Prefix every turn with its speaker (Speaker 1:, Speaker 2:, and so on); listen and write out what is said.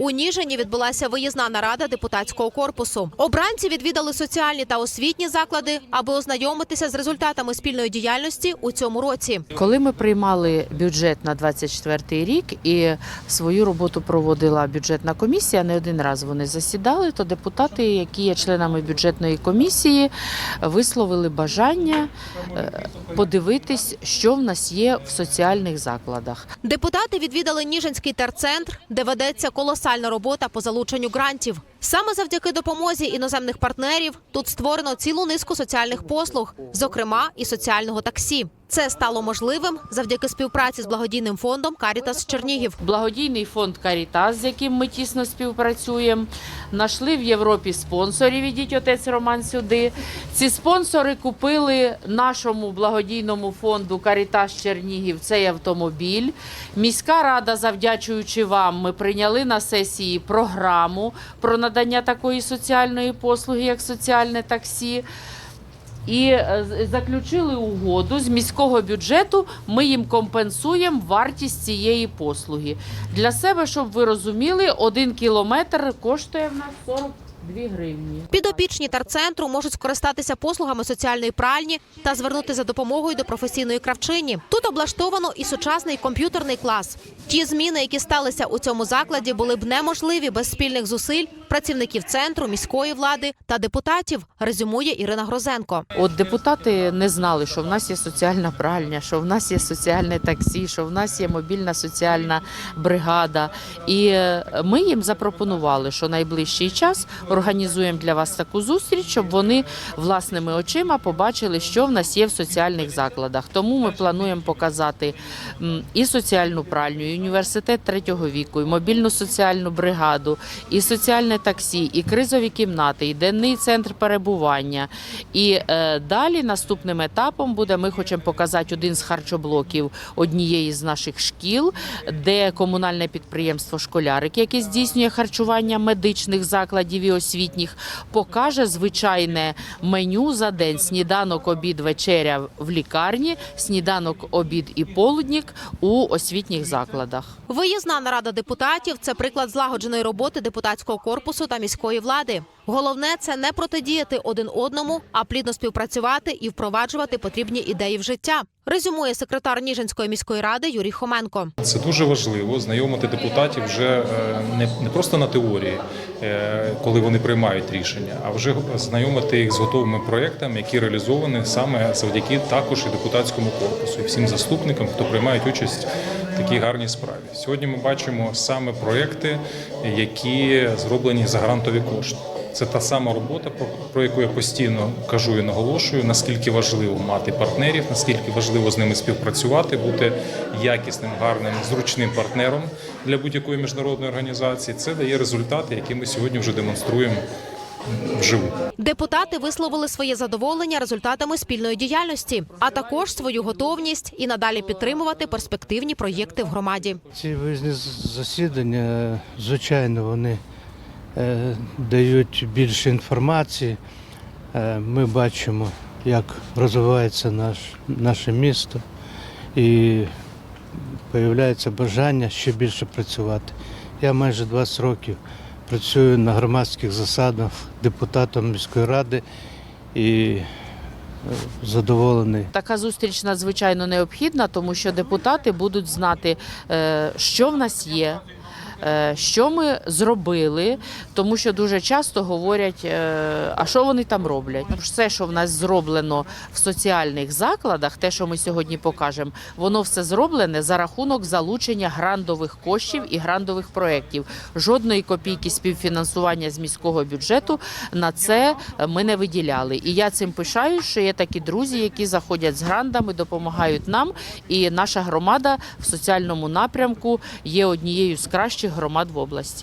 Speaker 1: У Ніжині відбулася виїзна нарада депутатського корпусу. Обранці відвідали соціальні та освітні заклади, аби ознайомитися з результатами спільної діяльності у цьому році.
Speaker 2: Коли ми приймали бюджет на 24 рік і свою роботу проводила бюджетна комісія, не один раз вони засідали, то депутати, які є членами бюджетної комісії, висловили бажання е, подивитись, що в нас є в соціальних закладах.
Speaker 1: Депутати відвідали Ніжинський терцентр, де ведеться колосальна робота по залученню грантів. Саме завдяки допомозі іноземних партнерів тут створено цілу низку соціальних послуг, зокрема і соціального таксі. Це стало можливим завдяки співпраці з благодійним фондом Карітас Чернігів.
Speaker 2: Благодійний фонд Карітас, з яким ми тісно співпрацюємо, знайшли в Європі спонсорів. Ідіть отець Роман сюди. Ці спонсори купили нашому благодійному фонду Карітас Чернігів цей автомобіль. Міська рада, завдячуючи вам, ми прийняли на сесії програму про надання такої соціальної послуги, як соціальне таксі. І е, заключили угоду з міського бюджету. Ми їм компенсуємо вартість цієї послуги. Для себе, щоб ви розуміли, один кілометр коштує в нас 42 гривні.
Speaker 1: Підопічні терцентру можуть скористатися послугами соціальної пральні та звернути за допомогою до професійної кравчині. Тут облаштовано і сучасний комп'ютерний клас. Ті зміни, які сталися у цьому закладі, були б неможливі без спільних зусиль працівників центру, міської влади та депутатів. Резюмує Ірина Грозенко.
Speaker 2: От депутати не знали, що в нас є соціальна пральня, що в нас є соціальне таксі, що в нас є мобільна соціальна бригада. І е, ми їм запропонували, що найближчий час організуємо для вас таку зустріч, щоб вони власними очима побачили, що в нас є в соціальних закладах. Тому ми плануємо показати і соціальну пральню, і університет третього віку, і мобільну соціальну бригаду, і соціальне таксі, і кризові кімнати, і денний центр перебування. І е, далі наступним етапом буде ми хочемо показати один з харчоблоків однієї з наших шкіл, де комунальне підприємство Школярик, яке здійснює харчування медичних закладів і освітніх, покаже звичайне меню за день: сніданок, обід, вечеря в лікарні, сніданок, обід і полуднік у освітніх закладах.
Speaker 1: Виїзна нарада депутатів це приклад злагодженої роботи депутатського корпусу та міської влади. Головне це не протидіяти один одному, а плідно співпрацювати і впроваджувати потрібні ідеї в життя. Резюмує секретар Ніжинської міської ради Юрій Хоменко.
Speaker 3: Це дуже важливо знайомити депутатів вже е, не, не просто на теорії, е, коли вони приймають рішення, а вже знайомити їх з готовими проектами, які реалізовані саме завдяки також і депутатському корпусу, і всім заступникам, хто приймають участь такій гарній справі. Сьогодні ми бачимо саме проекти, які зроблені за грантові кошти. Це та сама робота, про, яку я постійно кажу і наголошую, наскільки важливо мати партнерів, наскільки важливо з ними співпрацювати, бути якісним, гарним, зручним партнером для будь-якої міжнародної організації. Це дає результати, які ми сьогодні вже демонструємо вживу.
Speaker 1: Депутати висловили своє задоволення результатами спільної діяльності, а також свою готовність і надалі підтримувати перспективні проєкти в громаді.
Speaker 4: Ці виїзні засідання, звичайно, вони е, дають більше інформації. Е, ми бачимо, як розвивається наш, наше місто і з'являється бажання ще більше працювати. Я майже 20 років працюю на громадських засадах депутатом міської ради і е, задоволений.
Speaker 2: Така зустріч надзвичайно необхідна, тому що депутати будуть знати, е, що в нас є. Е, Що ми зробили, тому що дуже часто говорять, е, а що вони там роблять? Все, що в нас зроблено в соціальних закладах, те, що ми сьогодні покажемо, воно все зроблене за рахунок залучення грандових коштів і грандових проєктів. Жодної копійки співфінансування з міського бюджету на це ми не виділяли. І я цим пишаю, що є такі друзі, які заходять з грандами, допомагають нам. І наша громада в соціальному напрямку є однією з кращих громад в області.